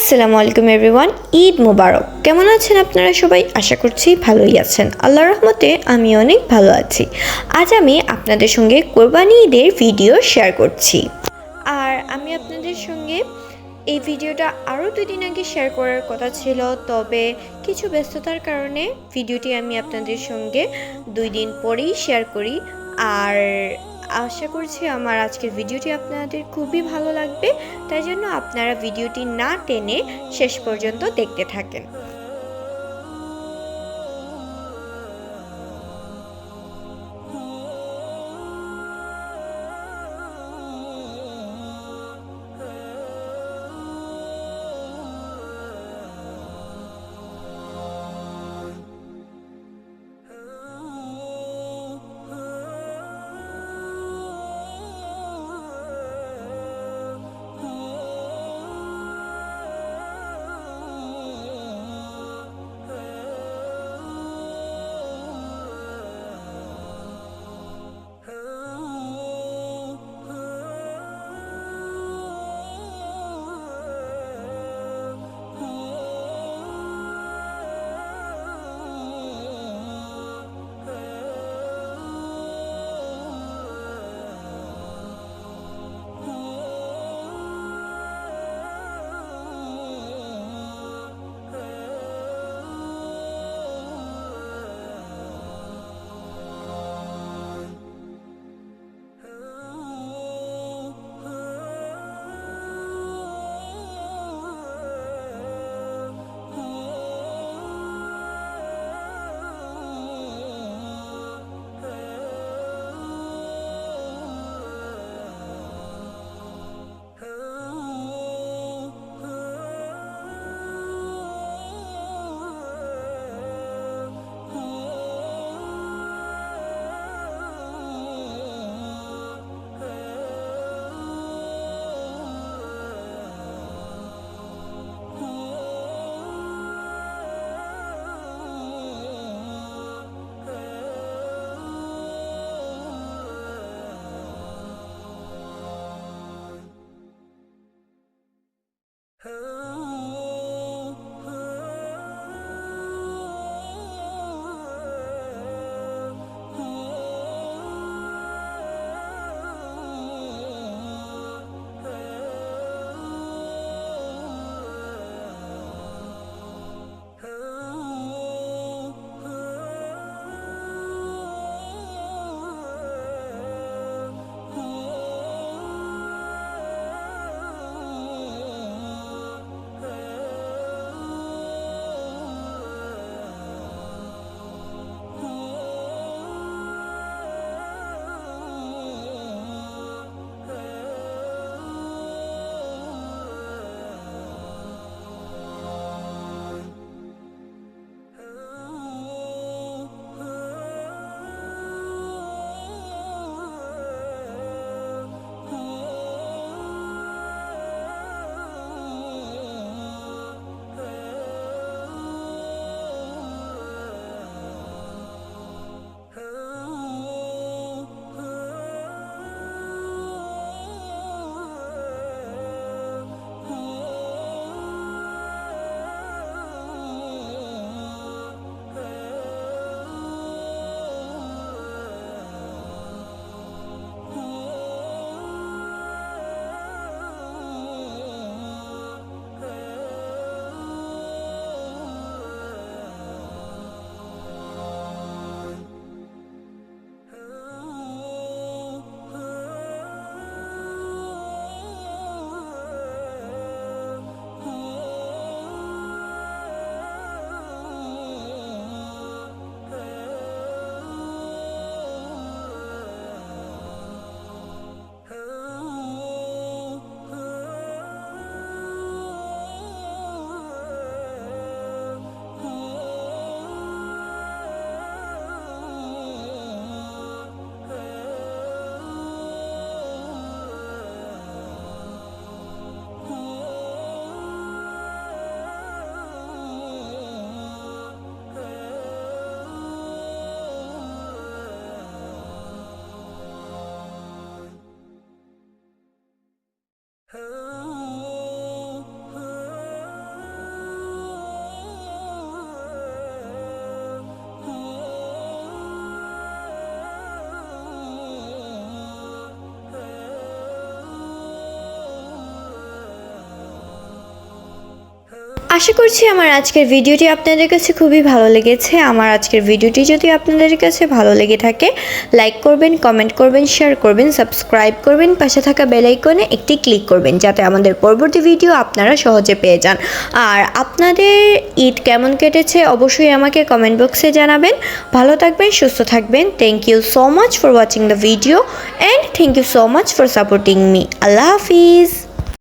আসসালামু আলাইকুম এভরিওয়ান, ঈদ মোবারক। কেমন আছেন আপনারা সবাই? আশা করছি ভালোই আছেন। আল্লাহ রহমতে আমি অনেক ভালো আছি। আজ আমি আপনাদের সঙ্গে কোরবানি ঈদের ভিডিও শেয়ার করছি। আর আমি আপনাদের সঙ্গে এই ভিডিওটা আরও দুই দিন আগে শেয়ার করার কথা ছিল, তবে কিছু ব্যস্ততার কারণে ভিডিওটি আমি আপনাদের সঙ্গে দুই দিন পরেই শেয়ার করি। আর আশা করছি আমার আজকের ভিডিওটি আপনাদের খুবই ভালো লাগবে, তাই জন্য আপনারা ভিডিওটি না টেনে শেষ পর্যন্ত দেখতে থাকেন। আশা করছি আমার আজকের ভিডিওটি আপনাদের কাছে খুবই ভালো লেগেছে। আমার আজকের ভিডিওটি যদি আপনাদের কাছে ভালো লেগে থাকে লাইক করবেন কমেন্ট করবেন শেয়ার করবেন সাবস্ক্রাইব করবেন, পাশে থাকা বেল আইকনে একটি ক্লিক করবেন, যাতে আমাদের পরবর্তী ভিডিও আপনারা সহজে পেয়ে যান। আর আপনাদের ঈদ কেমন কেটেছে অবশ্যই আমাকে কমেন্ট বক্সে জানাবেন। ভালো থাকবেন, সুস্থ থাকবেন। Thank you so much for watching the video and thank you so much for supporting me Allah Hafiz.